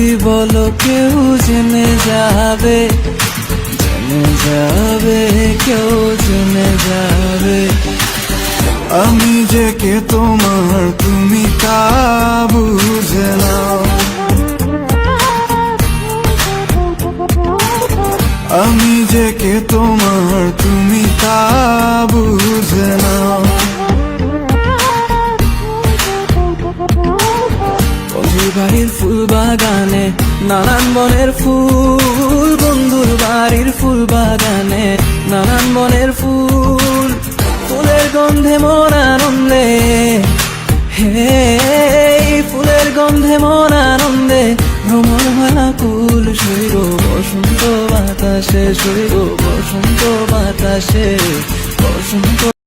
যদি বলো কেউ জেনে যাবে জেনে যাবে, কেউ জেনে যাবে। আমি যে কে তোমার তুমি তা বুঝে নাও। আমি যে কে তোমার তুমি তা বুঝে নাও। বাড়ির বাগানে, নানান বনের ফুল, বন্ধুর বাড়ির ফুল বাগানে, নানান বনের ফুল, ফুলের গন্ধে মন আনন্দে। হে, ফুলের গন্ধে মন আনন্দে, ভ্রমণ কুল শৈব বসন্ত বাতাসে শৈব বসন্ত বাতাসে, বসন্ত